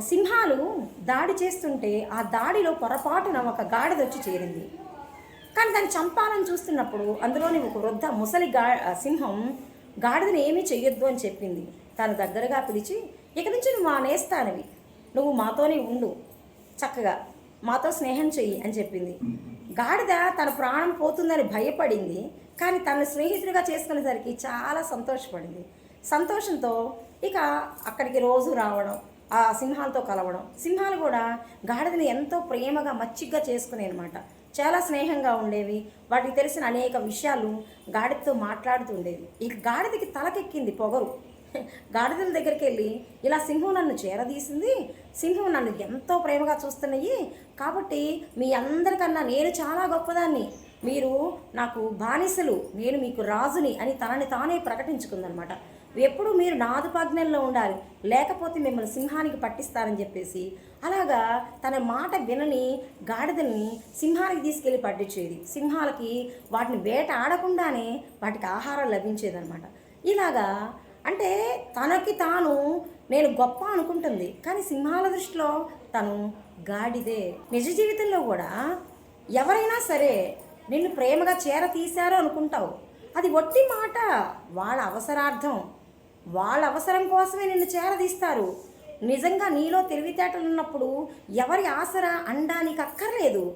సింహాలు దాడి చేస్తుంటే ఆ దాడిలో పొరపాటున ఒక గాడిద వచ్చి చేరింది. కానీ దాన్ని చంపాలని చూస్తున్నప్పుడు అందులోని ఒక వృద్ధ ముసలి గా సింహం గాడిదని ఏమీ చెయ్యొద్దు అని చెప్పింది. తను దగ్గరగా పిలిచి ఇక నుంచి నువ్వు మా నేస్తానివి. నువ్వు మాతోనే ఉండు. చక్కగా మాతో స్నేహం చెయ్యి అని చెప్పింది. గాడిద తన ప్రాణం పోతుందని భయపడింది. కానీ తన స్నేహితుడిగా చేసుకునేసరికి చాలా సంతోషపడింది. సంతోషంతో ఇక అక్కడికి రోజు రావడం ఆ సింహాలతో కలవడం. సింహాలు కూడా గాడిదని ఎంతో ప్రేమగా మచ్చిగ్గా చేసుకునే అనమాట చాలా స్నేహంగా ఉండేవి. వాటికి తెలిసిన అనేక విషయాలు గాడిదతో మాట్లాడుతూ ఉండేవి. ఈ గాడిదకి తలకెక్కింది పొగరు. గాడిదల దగ్గరికి వెళ్ళి ఇలా సింహం నన్ను చేరదీసింది. సింహం నన్ను ఎంతో ప్రేమగా చూస్తున్నాయి. కాబట్టి మీ అందరికన్నా నేను చాలా గొప్పదాన్ని. మీరు నాకు బానిసలు నేను మీకు రాజుని అని తనని తానే ప్రకటించుకుందనమాట. ఎప్పుడు మీరు నాదుపాజ్ఞల్లో ఉండాలి లేకపోతే మిమ్మల్ని సింహానికి పట్టిస్తారని చెప్పేసి అలాగా తన మాట వినని గాడిదల్ని సింహానికి తీసుకెళ్ళి పట్టించేది. సింహాలకి వాటిని వేట ఆడకుండానే వాటికి ఆహారం లభించేదనమాట. ఇలాగా అంటే తనకి తాను నేను గొప్ప అనుకుంటుంది కానీ సింహాల దృష్టిలో తను గాడిదే. నిజ జీవితంలో కూడా ఎవరైనా సరే నిన్ను ప్రేమగా చేర తీశారు అనుకుంటావు. అది ఒట్టి మాట. వాళ్ళ అవసరార్థం. వాళ్ళ అవసరం కోసమే నిన్ను చేరదీస్తారు నిజంగా నీలో తెలివితేటలు ఉన్నప్పుడు ఎవరి ఆసరా అండా నీకు అక్కర్లేదు.